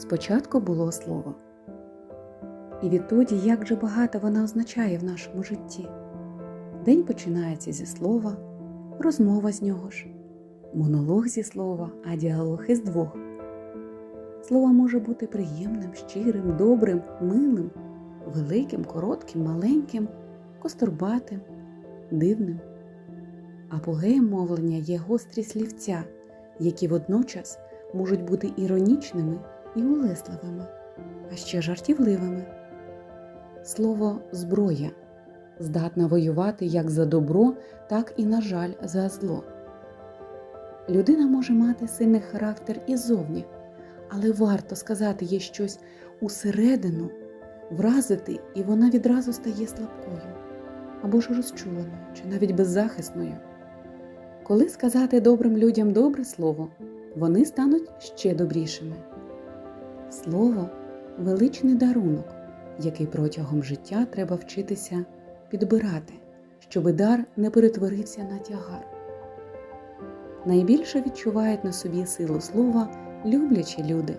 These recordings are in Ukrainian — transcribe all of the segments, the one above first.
Спочатку було слово. І відтоді, як же багато вона означає в нашому житті. День починається зі слова, розмова з нього ж, монолог зі слова, а діалог із двох. Слово може бути приємним, щирим, добрим, милим, великим, коротким, маленьким, косторбатим, дивним. Апогеєм мовлення є гострі слівця, які водночас можуть бути іронічними і улесливими, а ще жартівливими. Слово зброя здатна воювати як за добро, так і, на жаль, за зло. Людина може мати сильний характер і але варто сказати їй щось усередину, вразити, і вона відразу стає слабкою або ж розчуленою, чи навіть беззахисною. Коли сказати добрим людям добре слово, вони стануть ще добрішими. Слово величний дарунок, який протягом життя треба вчитися підбирати, щоби дар не перетворився на тягар. Найбільше відчувають на собі силу слова люблячі люди.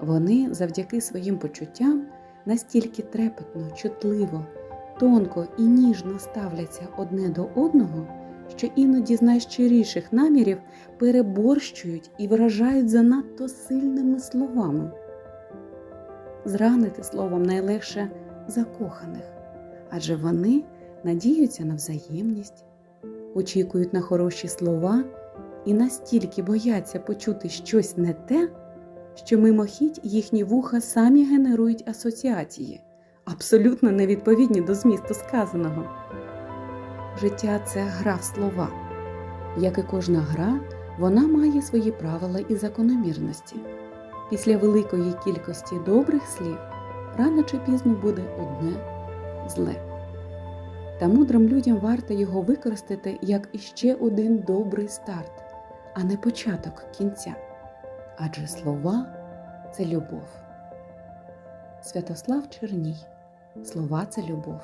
Вони завдяки своїм почуттям настільки трепетно, чутливо, тонко і ніжно ставляться одне до одного, що іноді з найщиріших намірів переборщують і вражають занадто сильними словами. Зранити словом найлегше закоханих, адже вони надіються на взаємність, очікують на хороші слова і настільки бояться почути щось не те, що мимохідь їхні вуха самі генерують асоціації, абсолютно невідповідні до змісту сказаного. Життя це гра в слова. Як і кожна гра, вона має свої правила і закономірності. Після великої кількості добрих слів рано чи пізно буде одне зле. Та мудрим людям варто його використати як іще один добрий старт, а не початок кінця. Адже слова це любов. Святослав Черній. Слова це любов.